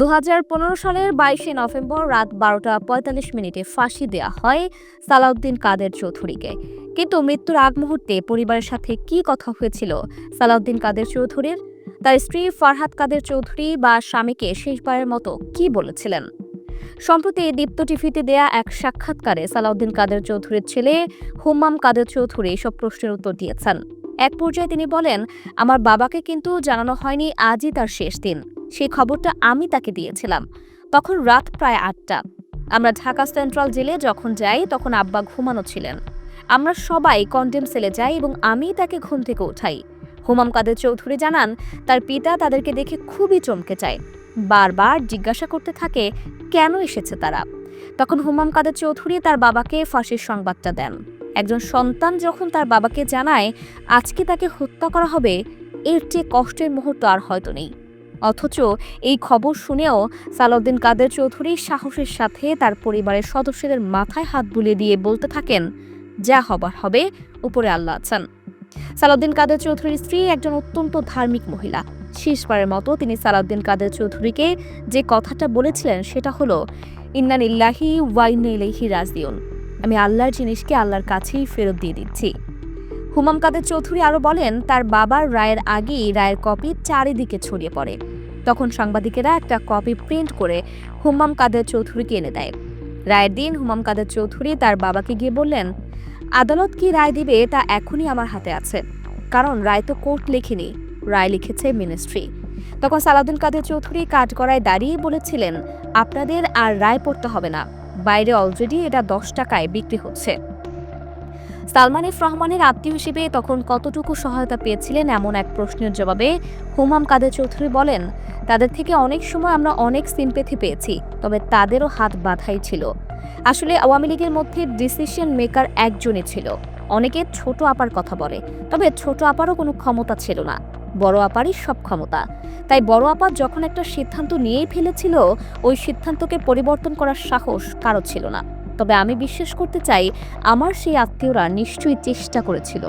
দু হাজার পনেরো সালের বাইশে নভেম্বর রাত বারোটা পঁয়তাল্লিশ মিনিটে ফাঁসি দেওয়া হয় সালাউদ্দিন কাদের চৌধুরীকে। কিন্তু মৃত্যুর আগ মুহূর্তে পরিবারের সাথে কি কথা হয়েছিল সালাউদ্দিন কাদের চৌধুরীর? তার স্ত্রী ফারহাদ কাদের চৌধুরী বা স্বামীকে শেষবারের মতো কি বলেছিলেন? সম্প্রতি দীপ্ত টিভিতে দেয়া এক সাক্ষাৎকারে সালাউদ্দিন কাদের চৌধুরীর ছেলে হুম্মাম কাদের চৌধুরী এসব প্রশ্নের উত্তর দিয়েছেন। এক পর্যায়ে তিনি বলেন, আমার বাবাকে কিন্তু জানানো হয়নি, আজই তার শেষ দিন। সেই খবরটা আমি তাকে দিয়েছিলাম। তখন রাত প্রায় আটটা। আমরা ঢাকা সেন্ট্রাল জেলে যখন যাই, তখন আব্বা ঘুমানো ছিলেন। আমরা সবাই কন্ডেম সেলে যাই এবং আমি তাকে ঘুম থেকে উঠাই। হুমাম কাদের চৌধুরী জানান, তার পিতা তাদেরকে দেখে খুবই চমকে যায় বারবার জিজ্ঞাসা করতে থাকে, কেন এসেছে তারা? তখন হুমাম কাদের চৌধুরী তার বাবাকে ফাঁসির সংবাদটা দেন। একজন সন্তান যখন তার বাবাকে জানায়, আজকে তাকে হত্যা করা হবে, এর চেয়ে কষ্টের মুহূর্ত আর হয়তো নেই। অথচ এই খবর শুনেও সালাউদ্দিন কাদের চৌধুরী সাহসের সাথে তার পরিবারের সদস্যদের মাথায় হাত বুলিয়ে দিয়ে বলতে থাকেন, যা হবার হবে, উপরে আল্লাহ আছেন। সালাউদ্দিন কাদের চৌধুরীর স্ত্রী একজন অত্যন্ত ধার্মিক মহিলা। শেষবারের মতো তিনি সালাউদ্দিন কাদের চৌধুরীকে যে কথাটা বলেছিলেন সেটা হলো ইন্নান ইল্লাহি ওয়াইন ইলাইহি রাজিউন। আমি আল্লাহর জিনিসকে আল্লাহর কাছেই ফেরত দিয়ে দিচ্ছি। হুমাম কাদের চৌধুরী আরও বলেন, তার বাবার রায়ের আগেই রায়ের কপি চারিদিকে ছড়িয়ে পড়ে। তখন সাংবাদিকেরা একটা কপি প্রিন্ট করে হুমাম কাদের চৌধুরীকে এনে দেয়। রায়ের দিন হুমাম কাদের চৌধুরী তার বাবাকে গিয়ে বললেন, আদালত কি রায় দিবে তা এখনই আমার হাতে আছে। কারণ রায় তো কোর্ট লেখেনি, রায় লিখেছে মিনিস্ট্রি। তখন সালাউদ্দিন কাদের চৌধুরী কাঠগড়ায় দাঁড়িয়ে বলেছিলেন, আপনাদের আর রায় পড়তে হবে না। বাইরে অলরেডি এটা দশ টাকায় বিক্রি হচ্ছে। সালমান এফ রহমানের আত্মীয় হিসেবে তখন কতটুকু সহায়তা পেয়েছিলেন এমন এক প্রশ্নের জবাবে হুমাম কাদের চৌধুরী বলেন, তাদের থেকে অনেক সময় আমরা অনেক সিম্পেথি পেয়েছি, তবে তাদেরও হাত বাঁধাই ছিল। আসলে আওয়ামী লীগের মধ্যে ডিসিশন মেকার একজনই ছিল। অনেকে ছোট আপার কথা বলে, তবে ছোট আপারও কোনো ক্ষমতা ছিল না। বড় আপারই সব ক্ষমতা। তাই বড় আপা যখন একটা সিদ্ধান্ত নিয়েই ফেলেছিল, ওই সিদ্ধান্তকে পরিবর্তন করার সাহস কারও ছিল না। তবে আমি বিশ্বাস করতে চাই আমার সেই আত্মীয়রা নিশ্চয়ই চেষ্টা করেছিল।